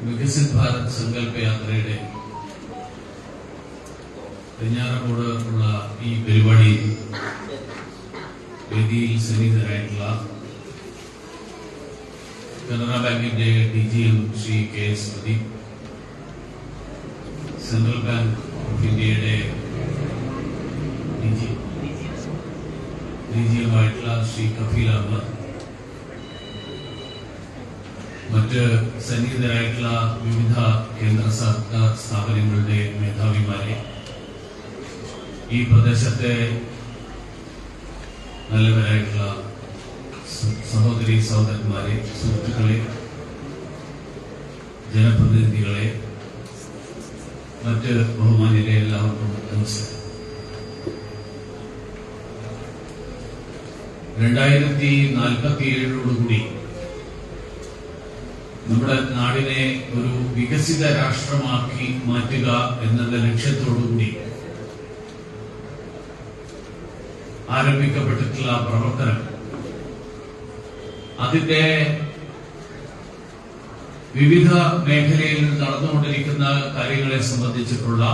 വികസിത് ഭാരത് സങ്കല്പ യാത്രയുടെ വെഞ്ഞാറമൂട് ഉള്ള ഈ പരിപാടി വേദിയിൽ സന്നിഹിതരായിട്ടുള്ള കനറ ബാങ്കിന്റെ D G M Shri K S Pradeep central bank of ഇന്ത്യയുടെ D G D G M ആയിട്ടുള്ള ശ്രീ കഫീൽ അഹമ്മദ് മറ്റ് സന്നിഹിതരായിട്ടുള്ള വിവിധ കേന്ദ്ര സർക്കാർ സ്ഥാപനങ്ങളുടെ മേധാവിമാരെ. ഈ പ്രദേശത്തെ നല്ലവരായിട്ടുള്ള സഹോദരി സഹോദരന്മാരെ സുഹൃത്തുക്കളെ ജനപ്രതിനിധികളെ മറ്റ് ബഹുമാന്യരെ എല്ലാവർക്കും നമസ്കാരം. രണ്ടായിരത്തി നാൽപ്പത്തി ഏഴോടുകൂടി നമ്മുടെ നാടിനെ ഒരു വികസിത രാഷ്ട്രമാക്കി മാറ്റുക എന്നുള്ള ലക്ഷ്യത്തോടുകൂടി ആരംഭിക്കപ്പെട്ടിട്ടുള്ള പ്രവർത്തനം. അതിന്റെ വിവിധ മേഖലയിൽ നടന്നുകൊണ്ടിരിക്കുന്ന കാര്യങ്ങളെ സംബന്ധിച്ചിട്ടുള്ള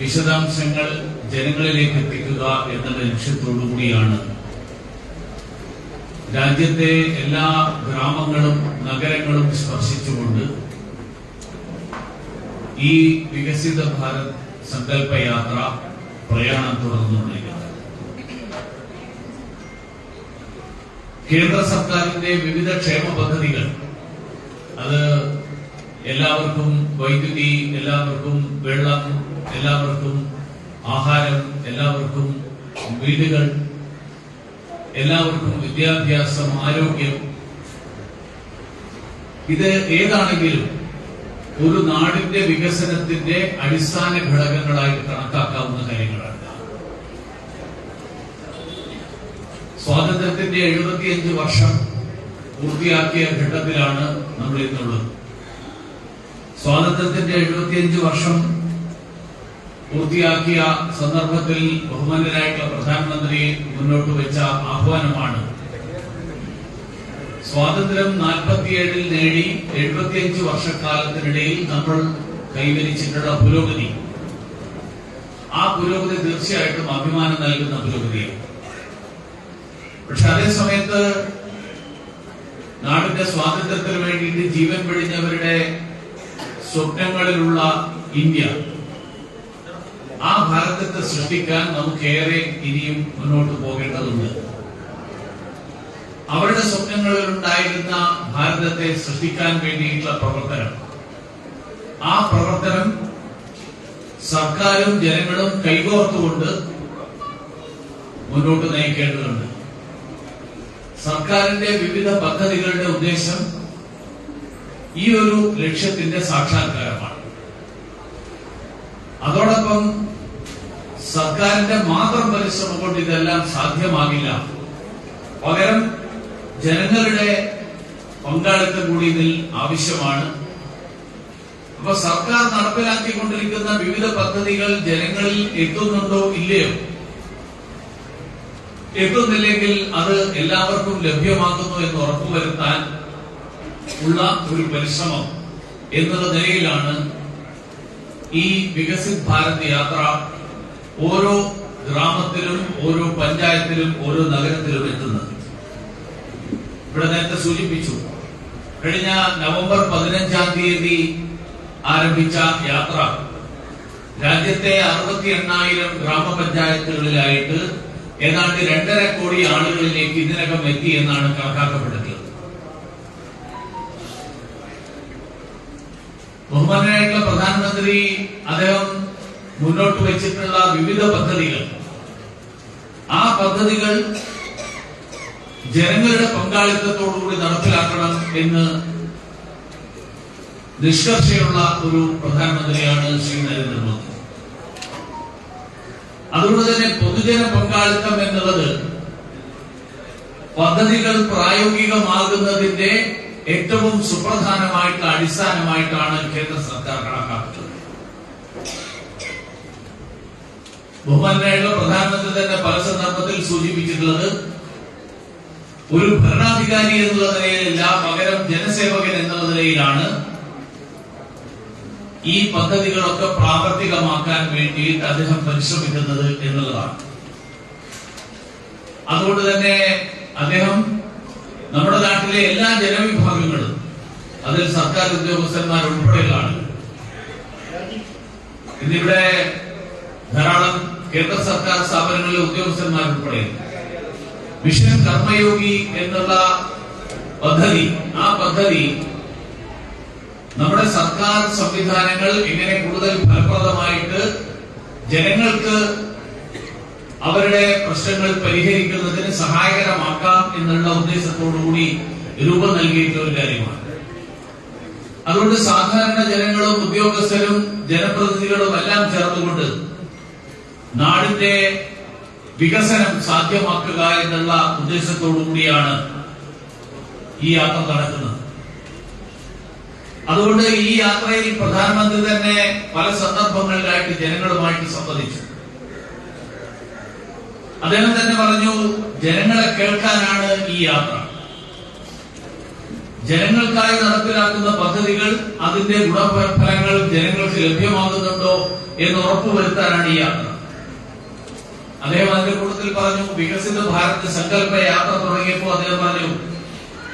വിശദാംശങ്ങൾ ജനങ്ങളിലേക്ക് എത്തിക്കുക എന്നുള്ള ലക്ഷ്യത്തോടുകൂടിയാണ് രാജ്യത്തെ എല്ലാ ഗ്രാമങ്ങളും നഗരങ്ങളും സ്പർശിച്ചുകൊണ്ട് ഈ വികസിത ഭാരത് സങ്കല്പ യാത്ര പ്രയാണം തുടർന്നുകൊണ്ടിരിക്കുന്നത് കേന്ദ്ര സർക്കാരിന്റെ വിവിധ ക്ഷേമ പദ്ധതികൾ അത് എല്ലാവർക്കും വൈദ്യുതി എല്ലാവർക്കും വെള്ളം എല്ലാവർക്കും ആഹാരം എല്ലാവർക്കും വീടുകൾ എല്ലാവർക്കും വിദ്യാഭ്യാസം ആരോഗ്യം. ഇത് ഏതാണെങ്കിലും ഒരു നാടിന്റെ വികസനത്തിന്റെ അടിസ്ഥാന ഘടകങ്ങളായി കണക്കാക്കാവുന്ന കാര്യങ്ങളാണ്. സ്വാതന്ത്ര്യത്തിന്റെ എഴുപത്തിയഞ്ച് വർഷം പൂർത്തിയാക്കിയ ഘട്ടത്തിലാണ് നമ്മൾ ഇന്നുള്ളത്. സ്വാതന്ത്ര്യത്തിന്റെ എഴുപത്തിയഞ്ച് വർഷം പൂർത്തിയാക്കിയ സന്ദർഭത്തിൽ ബഹുമാനരായിട്ടുള്ള പ്രധാനമന്ത്രി മുന്നോട്ട് വെച്ച ആഹ്വാനമാണ്. സ്വാതന്ത്ര്യം നാൽപ്പത്തിയേഴിൽ നേടി എഴുപത്തിയഞ്ച് വർഷക്കാലത്തിനിടയിൽ നമ്മൾ കൈവരിച്ചിട്ടുള്ള പുരോഗതി. ആ പുരോഗതി തീർച്ചയായിട്ടും അഭിമാനം നൽകുന്ന പുരോഗതിയാണ്. പക്ഷെ അതേ സമയത്ത് നാടിന്റെ സ്വാതന്ത്ര്യത്തിന് വേണ്ടിയിട്ട് ജീവൻ വെടിഞ്ഞവരുടെ സ്വപ്നങ്ങളിലുള്ള ഇന്ത്യ ആ ഭാരതത്തെ സൃഷ്ടിക്കാൻ നമുക്കേറെ ഇനിയും മുന്നോട്ട് പോകേണ്ടതുണ്ട്. അവരുടെ സ്വപ്നങ്ങളിൽ ഉണ്ടായിരുന്ന ഭാരതത്തെ സൃഷ്ടിക്കാൻ വേണ്ടിയിട്ടുള്ള പ്രവർത്തനം. ആ പ്രവർത്തനം സർക്കാരും ജനങ്ങളും കൈകോർത്തുകൊണ്ട് മുന്നോട്ട് നയിക്കേണ്ടതുണ്ട്. സർക്കാരിന്റെ വിവിധ പദ്ധതികളുടെ ഉദ്ദേശം ഈ ഒരു ലക്ഷ്യത്തിന്റെ സാക്ഷാത്കാരമാണ്. അതോടൊപ്പം സർക്കാരിന്റെ മാത്രം പരിശ്രമം കൊണ്ട് ഇതെല്ലാം സാധ്യമാകില്ല. പകരം ജനങ്ങളുടെ പങ്കാളിത്തം കൂടി ഇതിൽ ആവശ്യമാണ്. അപ്പൊ സർക്കാർ നടപ്പിലാക്കിക്കൊണ്ടിരിക്കുന്ന വിവിധ പദ്ധതികൾ ജനങ്ങളിൽ എത്തുന്നുണ്ടോ ഇല്ലയോ? എത്തുന്നില്ലെങ്കിൽ അത് എല്ലാവർക്കും ലഭ്യമാക്കുന്നു എന്ന് ഉറപ്പുവരുത്താൻ ഉള്ള ഒരു പരിശ്രമം എന്നുള്ള നിലയിലാണ് ഈ വികസിത് ഭാരത് യാത്ര ഓരോ ഗ്രാമത്തിലും ഓരോ പഞ്ചായത്തിലും ഓരോ നഗരത്തിലും എത്തുന്നത്. ഇവിടെ നേരത്തെ സൂചിപ്പിച്ചു. കഴിഞ്ഞ നവംബർ പതിനഞ്ചാം തീയതി ആരംഭിച്ച യാത്ര. രാജ്യത്തെ അറുപത്തി എണ്ണായിരം ഗ്രാമപഞ്ചായത്തുകളിലായിട്ട് ഏതാണ്ട് രണ്ടര കോടി ആളുകളിലേക്ക് ഇതിനകം എത്തി എന്നാണ് കണക്കാക്കപ്പെട്ടിട്ടുള്ളത് ബഹുമാനായിട്ടുള്ള പ്രധാനമന്ത്രി അദ്ദേഹം മുന്നോട്ട് വെച്ചിട്ടുള്ള വിവിധ പദ്ധതികൾ. ആ പദ്ധതികൾ ജനങ്ങളുടെ പങ്കാളിത്തത്തോടുകൂടി നടപ്പിലാക്കണം എന്ന് നിഷ്കർഷയുള്ള ഒരു പ്രധാനമന്ത്രിയാണ് ശ്രീ നരേന്ദ്രമോദി. അതുകൊണ്ട് തന്നെ പൊതുജന പങ്കാളിത്തം എന്നുള്ളത് പദ്ധതികൾ പ്രായോഗികമാകുന്നതിന്റെ ഏറ്റവും സുപ്രധാനമായിട്ടുള്ള അടിസ്ഥാനമായിട്ടാണ് കേന്ദ്ര സർക്കാർ കണക്കാക്കുന്നത്. ബഹുമാനായിട്ടുള്ള പ്രധാനമന്ത്രി തന്നെ പല സന്ദർഭത്തിൽ സൂചിപ്പിച്ചിട്ടുള്ളത് ഒരു ഭരണാധികാരി എന്നുള്ള നിലയിലല്ല പകരം ജനസേവകൻ എന്നുള്ള നിലയിലാണ് ഈ പദ്ധതികളൊക്കെ പ്രാവർത്തികമാക്കാൻ വേണ്ടിയിട്ട് അദ്ദേഹം പരിശ്രമിക്കുന്നത് എന്നുള്ളതാണ്. അതുകൊണ്ട് തന്നെ അദ്ദേഹം നമ്മുടെ നാട്ടിലെ എല്ലാ ജനവിഭാഗങ്ങളും അതിൽ സർക്കാർ ഉദ്യോഗസ്ഥന്മാർ ഉൾപ്പെടെയുള്ള ആളുകൾ ഇന്നിവിടെ ധാരാളം കേന്ദ്ര സർക്കാർ സ്ഥാപനങ്ങളിലെ ഉദ്യോഗസ്ഥന്മാർ ഉൾപ്പെടെ. മിഷൻ കർമ്മയോഗി എന്നുള്ള പദ്ധതി ആ പദ്ധതി നമ്മുടെ സർക്കാർ സംവിധാനങ്ങൾ എങ്ങനെ കൂടുതൽ ഫലപ്രദമായിട്ട് ജനങ്ങൾക്ക് അവരുടെ പ്രശ്നങ്ങൾ പരിഹരിക്കുന്നതിന് സഹായകരമാക്കാം എന്നുള്ള ഉദ്ദേശത്തോടുകൂടി രൂപം നൽകിയിട്ടുള്ള ഒരു കാര്യമാണ്. അതുകൊണ്ട് സാധാരണ ജനങ്ങളും ഉദ്യോഗസ്ഥരും ജനപ്രതിനിധികളും എല്ലാം ചേർന്നുകൊണ്ട് നാടിന്റെ വികസനം സാധ്യമാക്കുക എന്നുള്ള ഉദ്ദേശത്തോടു കൂടിയാണ് ഈ യാത്ര നടക്കുന്നത്. അതുകൊണ്ട് ഈ യാത്രയിൽ പ്രധാനമന്ത്രി തന്നെ പല സന്ദർഭങ്ങളിലായിട്ട് ജനങ്ങളുമായിട്ട് സംവദിച്ചു. അദ്ദേഹം തന്നെ പറഞ്ഞു ജനങ്ങളെ കേൾക്കാനാണ് ഈ യാത്ര. ജനങ്ങൾക്കായി നടപ്പിലാക്കുന്ന പദ്ധതികൾ അതിന്റെ ഗുണഫലങ്ങൾ ജനങ്ങൾക്ക് ലഭ്യമാകുന്നുണ്ടോ എന്ന് ഉറപ്പുവരുത്താനാണ് ഈ യാത്ര. അദ്ദേഹം അതിന്റെ കൂട്ടത്തിൽ പറഞ്ഞു വികസിത ഭാരത് സങ്കല്പ യാത്ര തുടങ്ങിയപ്പോൾ അദ്ദേഹം പറഞ്ഞു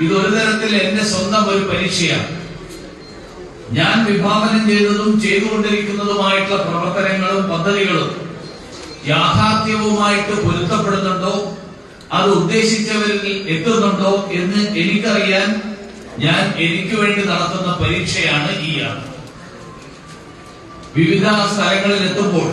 ഇത് ഒരു തരത്തിൽ എന്റെ സ്വന്തം ഒരു പരീക്ഷയാണ്. ഞാൻ വിഭാവനം ചെയ്തതും ചെയ്തുകൊണ്ടിരിക്കുന്നതുമായിട്ടുള്ള പ്രവർത്തനങ്ങളും പദ്ധതികളും യാഥാർത്ഥ്യവുമായിട്ട് പൊരുത്തപ്പെടുന്നുണ്ടോ? അത് ഉദ്ദേശിച്ചവരിൽ എത്തുന്നുണ്ടോ എന്ന് എനിക്കറിയാൻ ഞാൻ എനിക്ക് വേണ്ടി നടത്തുന്ന പരീക്ഷയാണ് ഈ യാത്ര. വിവിധ സ്ഥലങ്ങളിൽ എത്തുമ്പോൾ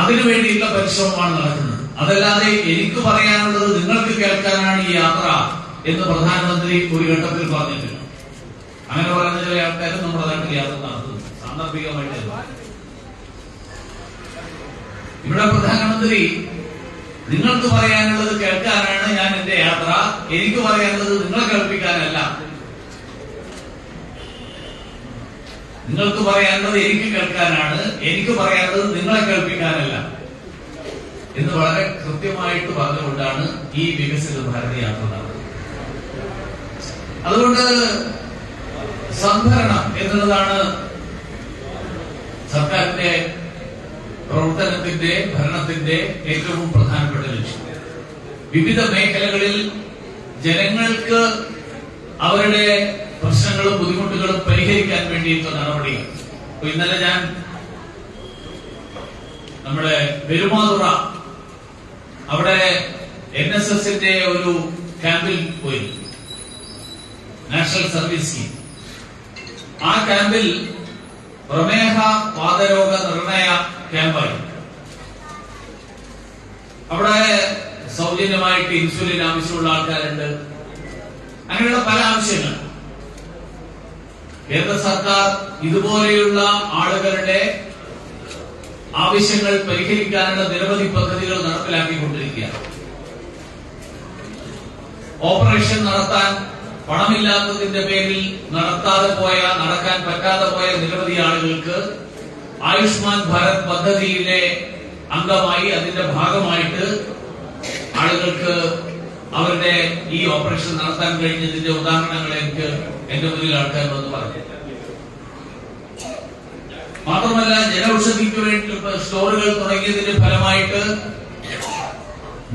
അതിനു ഇന്ന പരിശ്രമമാണ് നടക്കുന്നത്. അതല്ലാതെ എനിക്ക് പറയാനുള്ളത് നിങ്ങൾക്ക് കേൾക്കാനാണ് ഈ യാത്ര എന്ന് പ്രധാനമന്ത്രി ഒരു ഘട്ടത്തിൽ പറഞ്ഞിട്ടില്ല. അങ്ങനെ പറയുന്ന ചില ആൾക്കാരും നമ്മുടെ നാട്ടിൽ യാത്ര നടത്തുന്നു. സാന്ദർഭികമായിട്ട് ഇവിടെ പ്രധാനമന്ത്രി നിങ്ങൾക്ക് പറയാനുള്ളത് കേൾക്കാനാണ് ഞാൻ എന്റെ യാത്ര. എനിക്ക് പറയാനുള്ളത് നിങ്ങളെ കേൾപ്പിക്കാനല്ല. നിങ്ങൾക്ക് പറയാനുള്ളത് എനിക്ക് കേൾക്കാനാണ് എനിക്ക് പറയാനുള്ളത് നിങ്ങളെ കേൾപ്പിക്കാനല്ല. എന്ന് വളരെ കൃത്യമായിട്ട് പറഞ്ഞുകൊണ്ടാണ് ഈ വികസിത ഭാരത യാത്ര അതുകൊണ്ട് സംഭരണം എന്നുള്ളതാണ് സർക്കാരിന്റെ പ്രവർത്തനത്തിന്റെ ഭരണത്തിന്റെ ഏറ്റവും പ്രധാനപ്പെട്ട ലക്ഷ്യം. വിവിധ മേഖലകളിൽ ജനങ്ങൾക്ക് അവരുടെ പ്രശ്നങ്ങളും ബുദ്ധിമുട്ടുകളും പരിഹരിക്കാൻ വേണ്ടിയിട്ടുള്ള നടപടികൾ. അപ്പൊ ഇന്നലെ ഞാൻ നമ്മുടെ പെരുമാതുറ അവിടെ എൻ എസ് എസിന്റെ ഒരു ക്യാമ്പിൽ പോയി. National service scheme. ആ ക്യാമ്പിൽ പ്രമേഹ വാതരോഗ നിർണയ ക്യാമ്പായി. അവിടെ സൗജന്യമായിട്ട് ഇൻസുലിൻ ആവശ്യമുള്ള ആൾക്കാരുണ്ട്. അങ്ങനെയുള്ള പല ആവശ്യങ്ങൾ. കേന്ദ്ര സർക്കാർ ഇതുപോലെയുള്ള ആളുകളുടെ ആവശ്യങ്ങൾ പരിഹരിക്കാനുള്ള നിരവധി പദ്ധതികൾ നടപ്പിലാക്കിക്കൊണ്ടിരിക്കുകയാണ്. ഓപ്പറേഷൻ നടത്താൻ പണമില്ലാത്തതിന്റെ പേരിൽ നടത്താതെ പോയ നടക്കാൻ പറ്റാതെ പോയ നിരവധി ആളുകൾക്ക് ആയുഷ്മാൻ ഭാരത് പദ്ധതിയിലെ അംഗമായി അതിന്റെ ഭാഗമായിട്ട് ആളുകൾക്ക് അവരുടെ ഈ ഓപ്പറേഷൻ നടത്താൻ കഴിഞ്ഞതിന്റെ ഉദാഹരണങ്ങൾ എനിക്ക് എന്റെ മുന്നിൽ ആൾക്കാരുണ്ടെന്ന് പറഞ്ഞു മാത്രമല്ല ജനൌഷധിക്ക് വേണ്ടി സ്റ്റോറുകൾ തുടങ്ങിയതിന്റെ ഫലമായിട്ട്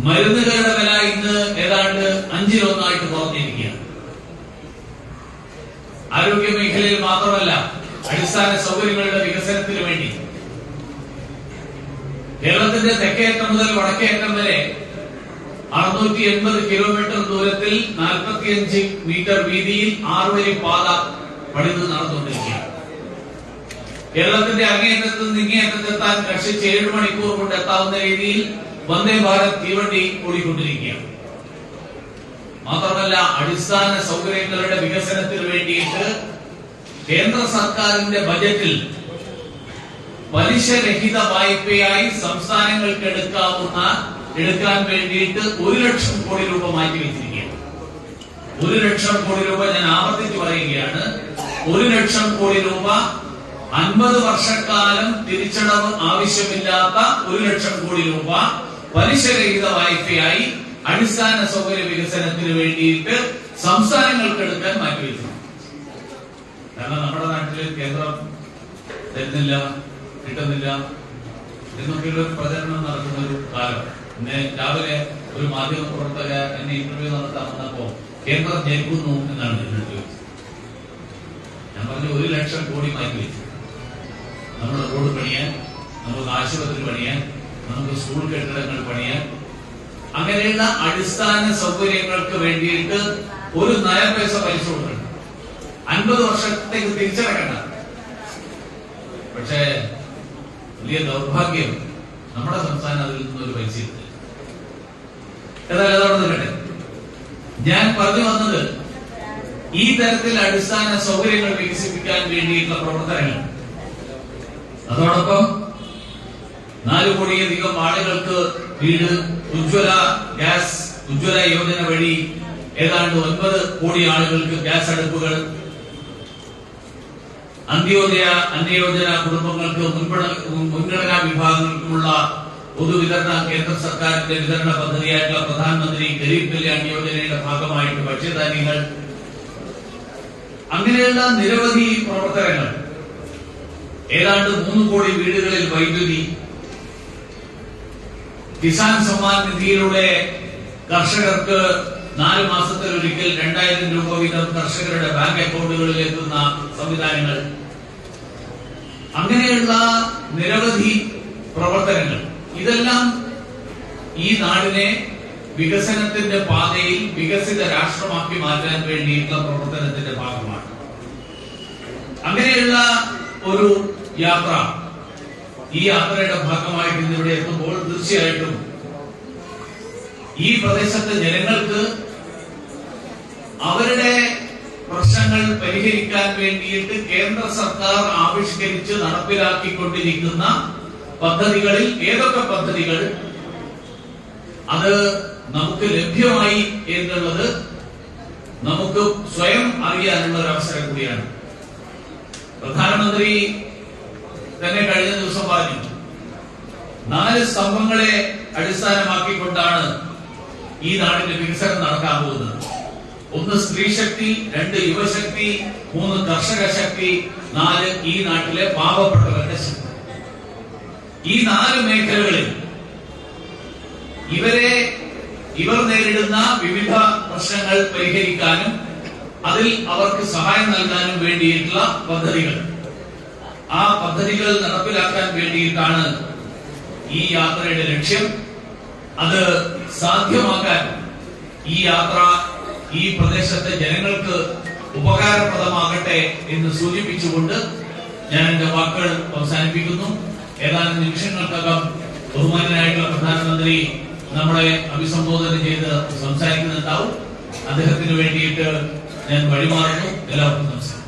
മരുന്നുകളുടെ വില ഇന്ന് ഏതാണ്ട് അഞ്ചിലൊന്നായിട്ട് കുറഞ്ഞിരിക്കുകയാണ്. ആരോഗ്യ മേഖലയിൽ മാത്രമല്ല അടിസ്ഥാന സൗകര്യങ്ങളുടെ വികസനത്തിന് വേണ്ടി. കേരളത്തിന്റെ തെക്കേറ്റം മുതൽ വടക്കേറ്റം വരെ അറുന്നൂറ്റി എൺപത് കിലോമീറ്റർ ദൂരത്തിൽ നാൽപ്പത്തിയഞ്ച് മീറ്റർ വീതിയിൽ ആറുവരി പാത പണിത് നടന്നുകൊണ്ടിരിക്കുകയാണ്. കേരളത്തിന്റെ അങ്ങേയറ്റത്ത് നിന്ന് കക്ഷി ഏഴ് മണിക്കൂർ കൊണ്ട് എത്താവുന്ന രീതിയിൽ വന്ദേ ഭാരത് തീവണ്ടി ഓടിക്കൊണ്ടിരിക്കുകയാണ്. മാത്രമല്ല അടിസ്ഥാന സൗകര്യങ്ങളുടെ വികസനത്തിന് വേണ്ടിയിട്ട് കേന്ദ്ര സർക്കാരിന്റെ ബജറ്റിൽ പലിശരഹിത വായ്പയായി സംസ്ഥാനങ്ങൾക്ക് എടുക്കാവുന്ന എടുക്കാൻ വേണ്ടിയിട്ട് ഒരു ലക്ഷം കോടി രൂപ മാറ്റി വെച്ചിരിക്കുകയാണ്. ഒരു ലക്ഷം കോടി രൂപ ഞാൻ ആവർത്തിച്ച് പറയുകയാണ്. ഒരു ലക്ഷം കോടി രൂപ അൻപത് വർഷക്കാലം തിരിച്ചടവ് ആവശ്യമില്ലാത്ത ഒരു ലക്ഷം കോടി രൂപ പലിശരഹിത വായ്പയായി അടിസ്ഥാന സൗകര്യ വികസനത്തിന് വേണ്ടിയിട്ട് സംസ്ഥാനങ്ങൾക്ക് എടുക്കാൻ മാറ്റിവെച്ചു കാരണം നമ്മുടെ നാട്ടിൽ കേന്ദ്രം തരുന്നില്ല കിട്ടുന്നില്ല എന്നൊക്കെയുള്ള പ്രചരണം നടക്കുന്ന ഒരു കാലം ഇന്ന് രാവിലെ ഒരു മാധ്യമ പ്രവർത്തക എന്നെ ഇന്റർവ്യൂ നടത്താൻ വന്നപ്പോ കേന്ദ്രം ജയിക്കുന്നു എന്നാണ് എന്നോട് ചോദിച്ചത്. ഞാൻ പറഞ്ഞു ഒരു ലക്ഷം കോടി മാറ്റി വെച്ചു. നമ്മുടെ റോഡ് പണിയാൻ നമുക്ക് ആശുപത്രി പണിയാൻ നമുക്ക് സ്കൂൾ കെട്ടിടങ്ങൾ പണിയാൻ അങ്ങനെയുള്ള അടിസ്ഥാന സൗകര്യങ്ങൾക്ക് വേണ്ടിയിട്ട് ഒരു നയ പൈസ പലിശ കൊടുക്കണം. അൻപത് വർഷത്തേക്ക് തിരിച്ചടക്കണ്ട. പക്ഷേ വലിയ ദൗർഭാഗ്യം നമ്മുടെ സംസ്ഥാനം അതിൽ നിന്ന് ഒരു പൈസ എടുത്തില്ല ഏതായാലും ഞാൻ പറഞ്ഞു വന്നത് ഈ തരത്തിൽ അടിസ്ഥാന സൗകര്യങ്ങൾ വികസിപ്പിക്കാൻ വേണ്ടിയിട്ടുള്ള പ്രവർത്തനങ്ങൾ. അതോടൊപ്പം നാല് കോടിയധികം ആളുകൾക്ക് വീട് ഉജ്ജ്വല ഗ്യാസ് ഉജ്ജ്വല യോജന വഴി ഏതാണ്ട് ഒൻപത് കോടി ആളുകൾക്ക് ഗ്യാസ് അടുപ്പുകൾ അന്ത്യോദയ അന്യയോജന കുടുംബങ്ങൾക്ക് മുൻഗണനാ വിഭാഗങ്ങൾക്കുമുള്ള പൊതുവിതരണ കേന്ദ്ര സർക്കാരിന്റെ വിതരണ പദ്ധതിയായിട്ടുള്ള പ്രധാനമന്ത്രി ഗരീബ് കല്യാൺ യോജനയുടെ ഭാഗമായിട്ട് ഭക്ഷ്യധാന്യങ്ങൾ അങ്ങനെയുള്ള നിരവധി പ്രവർത്തനങ്ങൾ. ഏതാണ്ട് മൂന്ന് കോടി വീടുകളിൽ വൈദ്യുതി കിസാൻ സമ്മാൻ നിധിയിലൂടെ കർഷകർക്ക് നാല് മാസത്തിൽ ഒരിക്കൽ രണ്ടായിരം രൂപ വീതം കർഷകരുടെ ബാങ്ക് അക്കൗണ്ടുകളിൽ എത്തുന്ന സംവിധാനങ്ങൾ. അങ്ങനെയുള്ള നിരവധി പ്രവർത്തനങ്ങൾ. ഇതെല്ലാം ഈ നാടിനെ വികസനത്തിന്റെ പാതയിൽ വികസിത രാഷ്ട്രമാക്കി മാറ്റാൻ വേണ്ടിയിട്ടുള്ള പ്രവർത്തനത്തിന്റെ ഭാഗമാണ്. അങ്ങനെയുള്ള ഒരു യാത്ര ഈ യാത്രയുടെ ഭാഗമായിട്ട് ഇന്ന് ഇവിടെ എത്തുമ്പോൾ തീർച്ചയായിട്ടും ഈ പ്രദേശത്തെ ജനങ്ങൾക്ക് അവരുടെ പ്രശ്നങ്ങൾ പരിഹരിക്കാൻ വേണ്ടിയിട്ട് കേന്ദ്ര സർക്കാർ ആവിഷ്കരിച്ച് നടപ്പിലാക്കിക്കൊണ്ടിരിക്കുന്ന പദ്ധതികളിൽ ഏതൊക്കെ പദ്ധതികൾ അത് നമുക്ക് ലഭ്യമായി എന്നുള്ളത് നമുക്ക് സ്വയം അറിയാനുള്ള ഒരു അവസരം കൂടിയാണ്. പ്രധാനമന്ത്രി തന്നെ കഴിഞ്ഞ ദിവസം പറഞ്ഞു നാല് സ്തംഭങ്ങളെ അടിസ്ഥാനമാക്കിക്കൊണ്ടാണ് ഈ നാടിന്റെ വികസനം നടക്കാൻ പോകുന്നത്. ഒന്ന് സ്ത്രീശക്തി രണ്ട് യുവശക്തി മൂന്ന് കർഷക ശക്തി നാല് ഈ നാട്ടിലെ പാവപ്പെട്ടവരുടെ ശക്തി. ഈ നാല് മേഖലകളിൽ ഇവരെ ഇവർ നേരിടുന്ന വിവിധ പ്രശ്നങ്ങൾ പരിഹരിക്കാനും അതിൽ അവർക്ക് സഹായം നൽകാനും വേണ്ടിയിട്ടുള്ള പദ്ധതികൾ. ആ പദ്ധതികൾ നടപ്പിലാക്കാൻ വേണ്ടിയിട്ടാണ് ഈ യാത്രയുടെ ലക്ഷ്യം. അത് സാധ്യമാക്കാൻ ഈ യാത്ര ഈ പ്രദേശത്തെ ജനങ്ങൾക്ക് ഉപകാരപ്രദമാകട്ടെ എന്ന് സൂചിപ്പിച്ചുകൊണ്ട് ഞാൻ എന്റെ വാക്കുകൾ അവസാനിപ്പിക്കുന്നു. ഏതാനും നിമിഷങ്ങൾക്കകം ബഹുമാനായിട്ടുള്ള പ്രധാനമന്ത്രി നമ്മളെ അഭിസംബോധന ചെയ്ത് സംസാരിക്കുന്നുണ്ടാവും അദ്ദേഹത്തിന് വേണ്ടിയിട്ട് ഞാൻ വഴിമാറുന്നു. എല്ലാവർക്കും നമസ്കാരം.